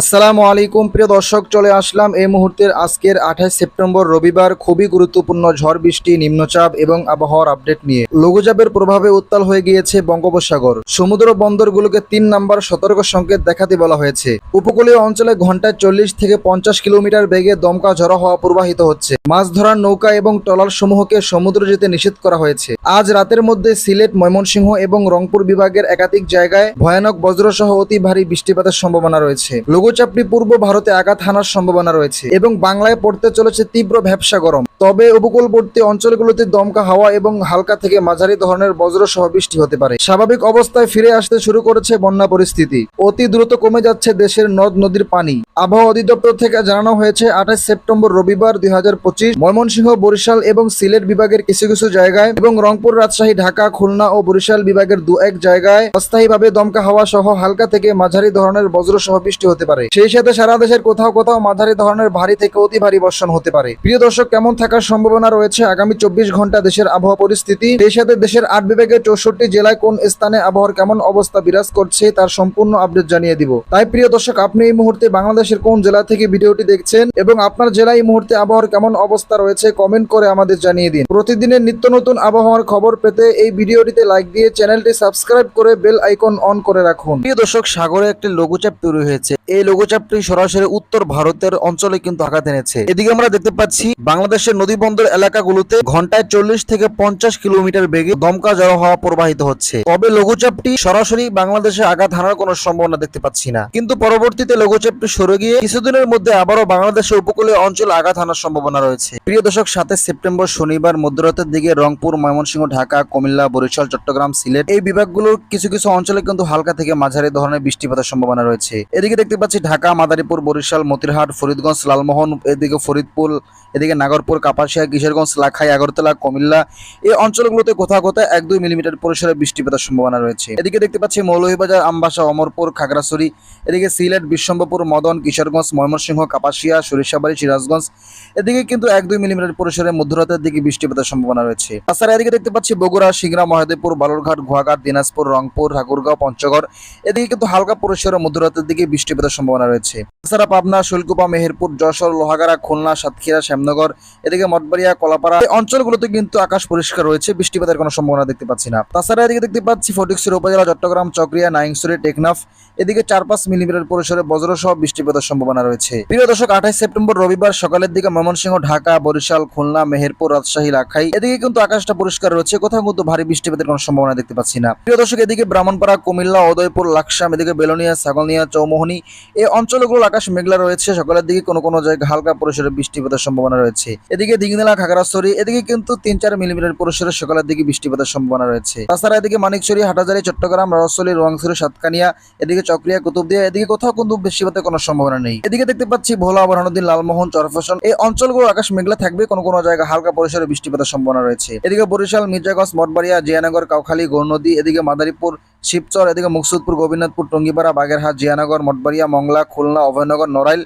আসসালামু আলাইকুম। প্রিয় দর্শক, চলে আসলাম এই মুহূর্তের আজকের আঠাশ সেপ্টেম্বর রবিবার খুবই গুরুত্বপূর্ণ ঝড় বৃষ্টি, নিম্নচাপ এবং আবহাওয়ার আপডেট নিয়ে। লঘুচাপের প্রভাবে উত্তাল হয়ে গিয়েছে বঙ্গোপসাগর। সমুদ্র বন্দরগুলোকে তিন নম্বর সতর্ক সংকেত দেখাতে বলা হয়েছে। উপকূলীয় অঞ্চলে ঘন্টায় চল্লিশ থেকে পঞ্চাশ কিলোমিটার বেগে দমকা ঝড়ো হওয়া প্রবাহিত হচ্ছে। মাছ ধরার নৌকা এবং ট্রলার সমূহকে সমুদ্র যেতে নিষেধ করা হয়েছে। আজ রাতের মধ্যে সিলেট, ময়মনসিংহ এবং রংপুর বিভাগের একাধিক জায়গায় ভয়ানক বজ্রসহ অতি ভারী বৃষ্টিপাতের সম্ভাবনা রয়েছে। লঘুচাপটি পূর্ব ভারতে আঘাত হানার সম্ভাবনা রয়েছে এবং বাংলায় পড়তে চলেছে তীব্র ভ্যাবসা গরম। তবে উপকূলবর্তী অঞ্চলগুলোতে দমকা হাওয়া এবং হালকা থেকে মাঝারি ধরনের বজ্রসহ বৃষ্টি হতে পারে। স্বাভাবিক অবস্থায় ফিরে আসতে শুরু করেছে বন্যা পরিস্থিতি। অতি দ্রুত কমে যাচ্ছে দেশের নদ নদীর পানি। আবহাওয়া অধিদপ্তর থেকে জানানো হয়েছে, আঠাশ সেপ্টেম্বর রবিবার দুই হাজার পঁচিশ ময়মনসিংহ, বরিশাল এবং সিলেট বিভাগের কিছু কিছু জায়গায় এবং রংপুর, রাজশাহী, ঢাকা, খুলনা ও বরিশাল বিভাগের দু এক জায়গায় অস্থায়ীভাবে দমকা হাওয়া সহ হালকা থেকে মাঝারি ধরনের বজ্রসহ বৃষ্টি হতে পারে। সেই সাথে সারা দেশের কোথাও কোথাও মাঝারি ধরনের ভারী থেকে অতি ভারী বর্ষণ হতে পারে। প্রিয় দর্শক, কেমন থাকার সম্ভাবনা রয়েছে আগামী চব্বিশ ঘণ্টা দেশের আবহাওয়া পরিস্থিতি? সেই সাথে দেশের আট বিভাগের চৌষট্টি জেলায় কোন স্থানে আবহাওয়ার কেমন অবস্থা বিরাজ করছে তার সম্পূর্ণ আপডেট জানিয়ে দিব। তাই প্রিয় দর্শক, আপনি এই মুহূর্তে বাংলাদেশের কোন জেলা থেকে ভিডিওটি দেখছেন এবং আপনার জেলায় এই মুহূর্তে আবহাওয়ার কেমন অবস্থা রয়েছে কমেন্ট করে আমাদের জানিয়ে দিন। প্রতিদিনের নিত্য নতুন আবহাওয়ার খবর পেতে এই ভিডিওটিতে লাইক দিয়ে চ্যানেলটি সাবস্ক্রাইব করে বেল আইকন অন করে রাখুন। প্রিয় দর্শক, সাগরে একটি লঘুচাপ তৈরি হয়েছে। এই লঘুচাপটি সরাসরি উত্তর ভারতের অঞ্চলে কিন্তু আঘাত এনেছে। এদিকে আমরা দেখতে পাচ্ছি, বাংলাদেশের নদী বন্দর এলাকাগুলোতে ঘন্টায় চল্লিশ থেকে পঞ্চাশ কিলোমিটার বেগে দমকা জড়ো হওয়া প্রবাহিত হচ্ছে। তবে লঘুচাপটি সরাসরি বাংলাদেশে আঘাত হানার কোনো সম্ভাবনা দেখতে পাচ্ছি না। কিন্তু পরবর্তীতে লঘুচাপটি সরে গিয়ে কিছুদিনের মধ্যে আবারও বাংলাদেশের উপকূলীয় অঞ্চলে আঘাত হানার সম্ভাবনা রয়েছে। প্রিয় দর্শক সাতাশ সেপ্টেম্বর শনিবার মধ্যরাতের দিকে রংপুর, ময়মনসিংহ, ঢাকা, কুমিল্লা, বরিশাল, চট্টগ্রাম, সিলেট এই বিভাগগুলোর কিছু কিছু অঞ্চলে কিন্তু হালকা থেকে মাঝারি ধরনের বৃষ্টিপাতের সম্ভাবনা রয়েছে। এদিকে দেখতে পাচ্ছি ঢাকা, মাদারীপুর, বরিশাল, মতিরহাট, ফরিদগঞ্জ, লালমোহন, এদিকে ফরিদপুর, এদিকে নাগরপুর, কাপাসিয়া, কিশোরগঞ্জ, লাখাই, আগরতলা, কুমিল্লা। এই অঞ্চলগুলোতে কোথাও কোথাও এক দুই মিলিমিটার পরিসরে বৃষ্টিপাতের সম্ভাবনা রয়েছে। এদিকে দেখতে পাচ্ছি মৌলভীবাজার, আমবাসা, অমরপুর, খাগড়াছড়ি, এদিকে সিলেট বিশ্বম্বপুর মদন, কিশোরগঞ্জ, ময়মনসিংহ, কাপাসিয়া, সরিষাবাড়ি, সিরাজগঞ্জ। এদিকে কিন্তু এক দুই মিলিমিটার পরিসরে মধ্যরাতের দিকে বৃষ্টিপাতের সম্ভাবনা রয়েছে। তাছাড়া এদিকে দেখতে পাচ্ছি বগুড়া, সিংড়া মহাদেবপুর বালুরঘাট গুয়াঘাট দিনাজপুর, রংপুর, ঠাকুরগাঁও, পঞ্চগড়। এদিকে কিন্তু হালকা পরিসরে মধ্যরাতের দিকে বৃষ্টিপাতের সম্ভাবনা রয়েছে। তাছাড়া পাবনা, শুল্কুপা, মেহেরপুর, যশোর, লোহাগাড়া, খুলনা, সাতক্ষীরা, শ্যামনগর, এদিকে মঠবাড়িয়া, কলাপাড়া এই অঞ্চলগুলোতে কিন্তু আকাশ পরিষ্কার রয়েছে, বৃষ্টিপাতের কোনো সম্ভাবনা দেখতে পাচ্ছি না। তাছাড়া এদিকে দেখতে পাচ্ছি ফটিকছড়ি উপজেলা, চট্টগ্রাম, চক্রিয়া নাইংসুরি টেকনাফ, এদিকে চার পাঁচ মিলিমিটার পরিসরে বজ্রসহ বৃষ্টিপাতের সম্ভাবনা রয়েছে। প্রিয় দর্শক, আঠাশ সেপ্টেম্বর রবিবার সকালের দিকে ময়মনসিংহ, ঢাকা, বরিশাল, খুলনা, মেহেরপুর, রাজশাহী লাখাই এদিকে কিন্তু আকাশটা পরিষ্কার রয়েছে, কোথাও কিন্তু ভারী বৃষ্টিপাতের কোনো সম্ভাবনা দেখতে পাচ্ছি না। প্রিয় দর্শক, এদিকে ব্রাহ্মণপাড়া, কুমিল্লা, উদয়পুর, লাকসাম, এদিকে বেলোনিয়া, ছাগলনিয়া, চৌমোহনী এই অঞ্চলগুলো আকাশ মেঘলা রয়েছে, সকালের দিকে কোনো কোনো জায়গায় হালকা পরিসরে বৃষ্টিপাতের সম্ভাবনা রয়েছে। এদিকে দিঘিনালা, খাগড়াছড়ি, এদিকে কিন্তু তিন চার মিলিমিটার পরিসরে সকালের দিকে বৃষ্টিপাতের সম্ভাবনা রয়েছে। তাছাড়া এদিকে মানিকছড়ি, হাটাজারি, চট্টগ্রাম রসলি রোয়াংছড়ি সাতকানিয়া, এদিকে চক্রিয়া, কুতুবদিয়া, এদিকে কোথাও কিন্তু বৃষ্টিপাতের কোনো সম্ভাবনা নেই। এদিকে দেখতে পাচ্ছি ভোলা, বরহানুদ্দিন, লালমোহন, চরফসন, এই অঞ্চলগুলো আকাশ মেঘলা থাকবে, কোনো কোনো জায়গায় হালকা পরিসরে বৃষ্টিপাতের সম্ভাবনা রয়েছে। এদিকে বরিশাল, মির্জাগঞ্জ, মঠবাড়িয়া, জিয়ানগর, কাউখালী, গৌরনদী, এদিকে মাদারীপুর শিবচর, এদিকে মুকসুদপুর, গোবিন্দপুর, টঙ্গিপাড়া, বাগেরহাট, জিয়ানগর, মঠবাড়িয়া, মংলা, খুলনা, অভয়নগর, নড়াইল,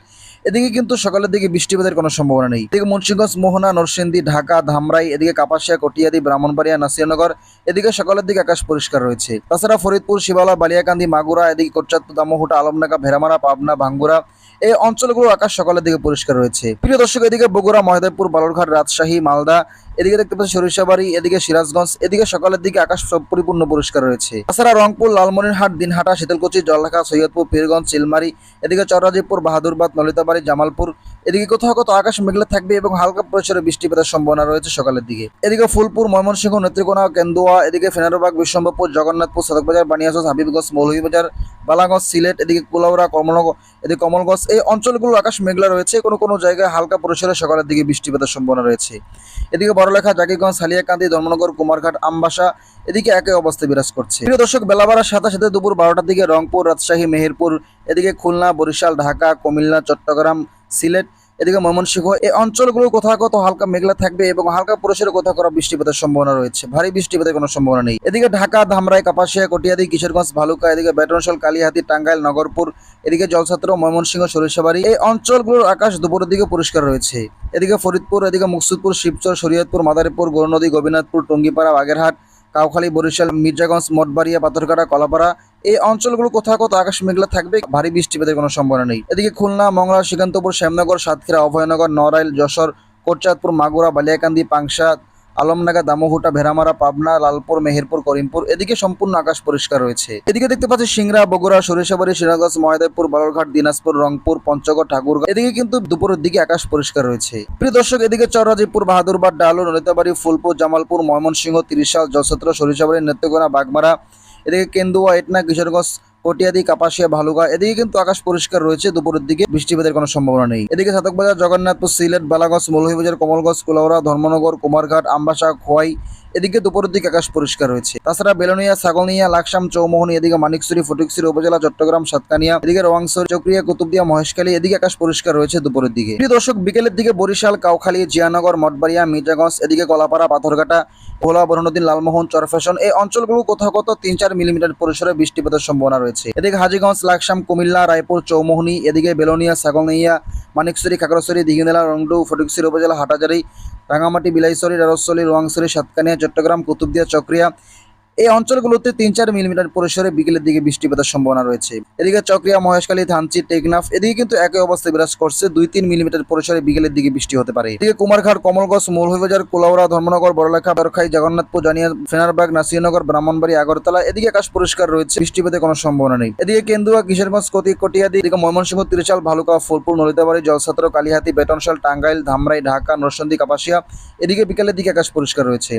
এদিকে কিন্তু সকালের দিকে বৃষ্টিপাতের কোনো সম্ভাবনা নেই। এদিকে মুন্সিগঞ্জ, মোহনা, নরসিংদী, ঢাকা, ধামরাই, এদিকে কাপাসিয়া, কটিয়াদি, ব্রাহ্মণবাড়িয়া নাসিয়ানগর এদিকে সকালের দিকে আকাশ পরিষ্কার রয়েছে। তাছাড়া ফরিদপুর, শিবালা, বালিয়াকান্দি, মাগুরা, এদিকে কোটচাঁদপুর, দামোহুটা, আলমনাকা, ভেড়ামারা, পাবনা, ভাঙ্গুরা, এই অঞ্চলগুলো আকাশ সকালের দিকে পরিষ্কার রয়েছে। প্রিয় দর্শক, এদিকে বগুড়া মহদেবপুর বালুরঘাট, রাজশাহী, মালদা এদিকে দেখতে পাচ্ছি সরিষাবাড়ি, এদিকে সিরাজগঞ্জ, এদিকে সকালের দিকে আকাশ পরিপূর্ণ পরিষ্কার রয়েছে। তাছাড়া রংপুর, লালমনিরহাট, দিনহাটা, শীতলকুচি, জলঢাকা, সৈয়দপুর, পীরগঞ্জ চিলমারি এদিকে চররাজীবপুর, বাহাদুরবাদ, নলিতাবাড়ি, জামালপুর, এদিকে কোথাও কোথাও আকাশ মেঘলা থাকবে এবং হালকা পরিসরে বৃষ্টিপাতের সম্ভাবনা রয়েছে সকালের দিকে। এদিকে ফুলপুর, ময়মনসিংহ, নেত্রকোনা, কেন্দুয়া, এদিকে ফেনারবাগ বিশ্বম্বরপুর জগন্নাথপুর, সদকবাজার বানিয়াগঞ্জ হাবিবগঞ্জ, মৌলভীবাজার, বালাগঞ্জ, সিলেট, এদিকে কুলাউড়া কমলগঞ্জ এদিকে কমলগঞ্জ, এই অঞ্চলগুলো আকাশ মেঘলা রয়েছে। কোনো কোনো জায়গায় হালকা পরিসরে সকালের দিকে বৃষ্টিপাতের সম্ভাবনা রয়েছে। এদিকে বড়লেখা জাকিগঞ্জ সালিয়াকান্দি, ধর্মনগর, কুমারঘাট, আমবাসা এদিকে একই অবস্থা বিরাজ করছে। প্রিয় দর্শক বেলাবাড়ার সাথে সাথে দুপুর বারোটার দিকে রংপুর, রাজশাহী, মেহেরপুর, এদিকে খুলনা, বরিশাল, ঢাকা, কুমিল্লা, চট্টগ্রাম, সিলেট এদিকে ময়মনসিংহ এই অঞ্চলগুলো কোথাও কোথাও হালকা মেঘলা থাকবে এবং হালকা পরিসরে কোথাও কোথাও বৃষ্টিপাতের সম্ভাবনা রয়েছে। ভারী বৃষ্টিপাতের কোনো সম্ভাবনা নেই। এদিকে ঢাকা, ধামরাই, কাপাসিয়া কটিয়াদি কিশোরগঞ্জ, ভালুকা, এদিকে বেটনশাল কালিহাতি, টাঙ্গাইল, নগরপুর, এদিকে জলছাত্র, ময়মনসিংহ, সরিষাবাড়ি। এই অঞ্চলগুলোর আকাশ দুপুরের দিকে পরিষ্কার রয়েছে। এদিকে ফরিদপুর, এদিকে মুকসুদপুর, শিবচর, শরীয়তপুর, মাদারীপুর গৌরনদী গোবিনাথপুর টঙ্গিপাড়া, বাগেরহাট কাউখালী, বরিশাল, মির্জাগঞ্জ, মঠবাড়িয়া পাথরঘাটা কলাপাড়া এই অঞ্চলগুলো কোথাও কোথাও আকাশ মেঘলা থাকবে, ভারী বৃষ্টিপাতের কোনো সম্ভাবনা নেই। এদিকে খুলনা, মংলা শ্রীকান্তপুর শ্যামনগর, সাতক্ষীরা, অভয়নগর, নড়াইল, যশোর, কোটচাঁদপুর, মাগুরা, বালিয়াকান্দি, পাংশা আলমনাগা, দামোহুটা, ভেড়ামারা, পাবনা, লালপুর, মেহেরপুর, করিমপুর, এদিকে সম্পূর্ণ আকাশ পরিষ্কার রয়েছে। এদিকে দেখতে পাচ্ছি সিংড়া, বগুড়া, সরিষাবাড়ি, সিরাজগঞ্জ ময়দাপুর বালরঘাট, দিনাজপুর, রংপুর, পঞ্চগড়, ঠাকুরগাঁও, এদিকে কিন্তু দুপুরের দিকে আকাশ পরিষ্কার রয়েছে। প্রিয় দর্শক, এদিকে চররাজীপুর বাহাদুরবাদ, ডালু, নলিতাবাড়ি, ফুলপুর, জামালপুর, ময়মনসিংহ, তিরিশাল, যশোত্র, সরিষাবাড়ি, নেত্রকোনা, বাগমারা, এদিকে কেন্দুয়া, এটনা, কিশোরগঞ্জ কটিয়াদি কাপাসিয়া, ভালুকা, এদিকে কিন্তু আকাশ পরিষ্কার রয়েছে, দুপুরের দিকে বৃষ্টিপাতের কোনো সম্ভাবনা নেই। এদিকে সাতকবাজার জগন্নাথপুর, সিলেট, বালাগঞ্জ, মৌলভীবাজার, কমলগঞ্জ, কুলাউড়া, ধর্মনগর, কুমারঘাট, আমবাসা, খোয়াই, এদিকে দুপুরের দিকে আকাশ পরিষ্কার রয়েছে। তাছাড়া বেলনিয়া, ছাগলনিয়া, লাকসাম, চৌমোহনী, এদিকে মানিকছড়ি ফটিকছড়ি উপজেলা, চট্টগ্রাম, সাতকানিয়া, এদিকে রওয়াংসর চক্রিয়া, কুতুবদিয়া, মহেশখালী, এদিকে আকাশ পরিষ্কার রয়েছে দুপুরের দিকে। দর্শক, বিকেলের দিকে বরিশাল, কাউখালী, জিয়ানগর, মঠবাড়িয়া, মির্জাগঞ্জ, এদিকে কলাপাড়া পাথরঘাটা ভোলা বরণুদ্দিন লালমোহন চরফ্যাশন এই অঞ্চলগুলো কোথাও কোথাও তিন চার মিলিমিটার পরিসরে বৃষ্টিপাতের সম্ভাবনা রয়েছে। এদিকে হাজিগঞ্জ, লাকসাম, কুমিল্লা, রায়পুর, চৌমোহনী, এদিকে বেলোনিয়া সাগলনিয়া মানিকসুরি, খাগড়াছড়ি দিঘিনেলা রংডু, ফটিকসির উপজেলা, হাটাজারি, রাঙামাটি, বিলাইছড়ি রারসলি রোয়াংছড়ি, সাতকানিয়া, চট্টগ্রাম, কুতুবদিয়া, চক্রিয়া এই অঞ্চলগুলোতে তিন চার মিলিমিটার পরিসরে বিকেলের দিকে বৃষ্টিপাতের সম্ভাবনা রয়েছে। এদিকে চক্রিয়া, মহেশখালী, ধানচি, টেকনাফ, এদিকে কিন্তু একই অবস্থায় বিরাজ করছে। দুই তিন মিলিমিটার পরিসরে বিকেলের দিকে বৃষ্টি হতে পারে। এদিকে কুমারঘাট, কমলগঞ্জ, মৌলভীবাজার, কোলাউড়া, ধর্মনগর, বড়লেখা, বরখাই, জগন্নাথপুর, জানিয়া, ফেনারবাগ, নাসিরনগর, ব্রাহ্মণবাড়ি, আগরতলা, এদিকে আকাশ পরিষ্কার রয়েছে। বৃষ্টিপাতের কোনো সম্ভাবনা নেই। এদিকে কেন্দুয়া, কিশোরগঞ্জ, কতি কটিয়াদি এদিকে ময়মনসিংহ তিরিশাল ভালুকা, ফুলপুর, নলিতাবাড়ি জলছাত্র কালিহাতি বেটনশাল টাঙ্গাইল, ধামরাই, ঢাকা, নরসন্দী, কাপাসিয়া, এদিকে বিকেলের দিকে আকাশ পরিষ্কার রয়েছে।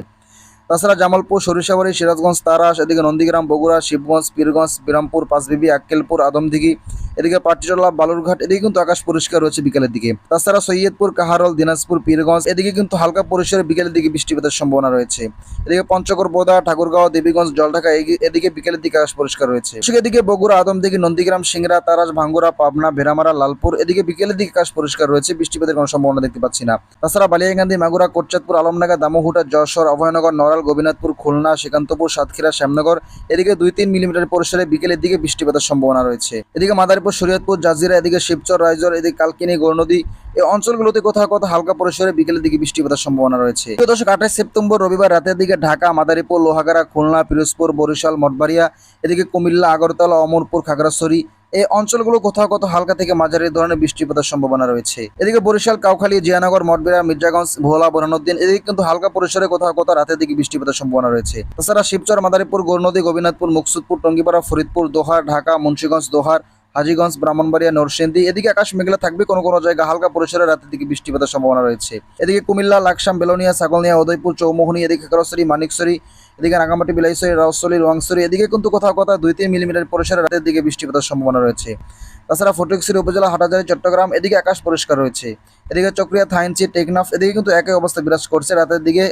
তাছাড়া জামালপুর সরিষাবাড়ি সিরাজগঞ্জ তারাস এদিকে নন্দীগ্রাম বগুড়া শিবগঞ্জ পীরগঞ্জ বিরামপুর পাঁচবিবি আক্কেলপুর আদমদিঘি এদিকে পাটিচলা বালুরঘাট, এদিকে কিন্তু আকাশ পরিষ্কার রয়েছে বিকেলের দিকে। তাছাড়া সৈয়দপুর, কাহারল, দিনাজপুর, পীরগঞ্জ, এদিকে কিন্তু হালকা পরিসরে বিকেলের দিকে বৃষ্টিপাতের সম্ভাবনা রয়েছে। এদিকে পঞ্চগড় বোদা ঠাকুরগাঁও, দেবীগঞ্জ, জলঢাকা এদিকে বিকেলের দিকে আকাশ পরিষ্কার রয়েছে। এদিকে বগুড়া, আদমদিঘি, নন্দীগ্রাম সিংরা তারাস ভাঙ্গুরা, পাবনা ভেরামারা লালপুর, এদিকে বিকেলের দিকে আকাশ পরিষ্কার রয়েছে, বৃষ্টিপাতের কোনো সম্ভাবনা দেখতে পাচ্ছি না। তাছাড়া বালিয়াকান্দি মাগুরা, কোটচাঁদপুর আলমনাগা দামোহুটা, যশোর, অভয়নগর, নড়াল গোবিনাথপুর খুলনা শ্রীকান্তপুর সাতক্ষীরা, শ্যামনগর, এদিকে দুই তিন মিলিমিটার পরিসরে বিকেলের দিকে বৃষ্টিপাতের সম্ভাবনা রয়েছে। এদিকে মাদারীপুর, শরীয়তপুর, জাজিরা, এদিকে শিবচর রাইজর এদিকে কালকিনি গৌরনদী এই অঞ্চলগুলোতে কোথাও কোথাও হালকা পরিসরে বিকেলের দিকে বৃষ্টিপাতের সম্ভাবনা রয়েছে। দর্শক, আঠাশ সেপ্টেম্বর, রবিবার রাতের দিকে ঢাকা, মাদারীপুর, লোহাগাড়া, খুলনা, পিরোজপুর, বরিশাল, মঠবাড়িয়া, এদিকে কুমিল্লা, আগরতলা, অমরপুর, খাগড়াছড়ি এই অঞ্চলগুলো কোথাও কোথাও হালকা থেকে মাঝারি ধরনের বৃষ্টিপাতের সম্ভাবনা রয়েছে। এদিকে বরিশাল, কাউখালী, জিয়ানগর, মঠবেড়া, মির্জাগঞ্জ, ভোলা বরানুদ্দিন এদিকে কিন্তু হালকা পরিসরে কোথাও কোথাও রাতের দিকে বৃষ্টিপাতের সম্ভাবনা রয়েছে। তাছাড়া শিবচর, মাদারীপুর, গৌরনদী, গোবিনাথপুর, মুকসুদপুর, টঙ্গিপাড়া, ফরিদপুর, দোহার, ঢাকা, মুন্সিগঞ্জ, দোহার, হাজিগঞ্জ, ব্রাহ্মণবাড়িয়া, নরসিংদী, এদিকে আকাশ মেঘলা থাকবে কোনো কোনো জায়গায়, হালকা পরিসরে রাতের দিকে বৃষ্টিপাতের সম্ভাবনা রয়েছে। এদিকে কুমিল্লা, লাকসাম, বেলোনিয়া, ছাগলনিয়া, উদয়পুর, চৌমোহনী, এদিকে খরসরি মানিকসরি এদিকে রাঙামাটি বিলাইছড়ি রাউসলি রোয়াংছড়ি এদিকে কিন্তু কোথাও কোথাও দুই তিন মিলিমিটার পরিসরে রাতের দিকে বৃষ্টিপাতের সম্ভাবনা রয়েছে। তাছাড়া ফটিকছড়ি উপজেলা হাটাজারি চট্টগ্রাম, এদিকে আকাশ পরিষ্কার রয়েছে। এদিকে চক্রিয়া, থাইনচি, টেকনাফ, এদিকে কিন্তু একই অবস্থা বিরাজ করছে। রাতের দিকে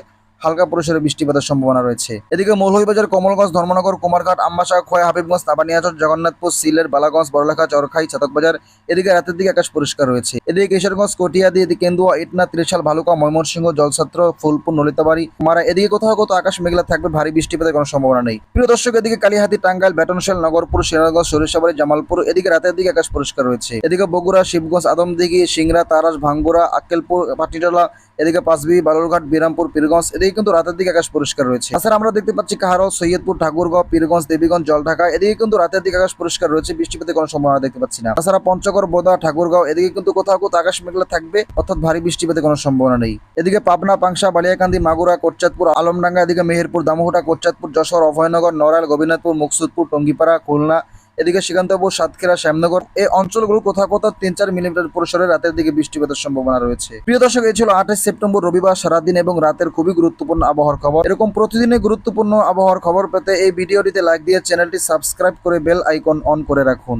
হালকা পরিসরে বৃষ্টিপাতের সম্ভাবনা রয়েছে। এদিকে মৌলভীবাজার, কমলগঞ্জ, ধর্মনগর, কুমারঘাট, আম্বাসা, খোয়া, হাবিবগঞ্জ তাবানিয়াচর জগন্নাথপুর, সিলেট, বালাগঞ্জ, বড়লেখা, চরখাই চাতকবাজার এদিকে রাতের দিকে আকাশ পরিষ্কার রয়েছে। এদিকে কিশোরগঞ্জ কটিয়াদি এদিকে কেন্দুয়া, ইটনা, ত্রিশাল, ভালুকা, ময়মনসিংহ, জলছাত্র, ফুলপুর, নলিতাবাড়ি, মারা, এদিকে কোথাও কোথাও আকাশ মেঘলা থাকবে, ভারী বৃষ্টিপাতের কোনো সম্ভাবনা নেই। প্রিয় দর্শক, এদিকে কালিহাতি, টাঙ্গাইল বেটনশাল নগরপুর, সিরাজগঞ্জ, সরিষাবাড়ি, জামালপুর, এদিকে রাতের দিকে আকাশ পরিষ্কার রয়েছে। এদিকে বগুড়া, শিবগঞ্জ, আদমদিঘি, সিংড়া, তারাস ভাঙ্গুরা আক্কেলপুর, পাটিডলা এদিকে পাঁচবি, বালুরঘাট, বিরামপুর, পীরগঞ্জ, এদিকে কিন্তু রাতের দিকে আকাশ পরিষ্কার রয়েছে। তাছাড়া আমরা দেখতে পাচ্ছি কাহারল, সৈয়দপুর, ঠাকুরগাঁও, পীরগঞ্জ, দেবীগঞ্জ, জলঢাকা, এদিকে কিন্তু রাতের দিকে আকাশ পরিষ্কার রয়েছে, বৃষ্টিপাতের কোনো সম্ভাবনা দেখতে পাচ্ছি না। তাছাড়া পঞ্চগড়, বোদা, ঠাকুরগাঁও, এদিকে কিন্তু কোথাও কোথাও আকাশ মেঘলা থাকবে, অর্থাৎ ভারী বৃষ্টিপাতের কোনো সম্ভাবনা নেই। এদিকে পাবনা, পাংশা, বালিয়াকান্দি, মাগুরা, কোটচাঁদপুর, আলমডাঙ্গা, এদিকে মেহেরপুর দামোহটা কোটচাঁদপুর, যশোর, অভয়নগর, নড়াইল গোবিনাথপুর মুকসুদপুর, টঙ্গিপাড়া, খুলনা এদিকে শ্রীকান্তপুর সাতক্ষীরা, শ্যামনগর এই অঞ্চলগুলো কোথাও কোথাও তিন চার মিলিমিটার পরিসরে রাতের দিকে বৃষ্টিপাতের সম্ভাবনা রয়েছে। প্রিয় দর্শক, এই ছিল আঠাশ সেপ্টেম্বর রবিবার সারাদিন এবং রাতের খুবই গুরুত্বপূর্ণ আবহাওয়ার খবর। এরকম প্রতিদিনের গুরুত্বপূর্ণ আবহাওয়ার খবর পেতে এই ভিডিওটিতে লাইক দিয়ে চ্যানেলটি সাবস্ক্রাইব করে বেল আইকন অন করে রাখুন।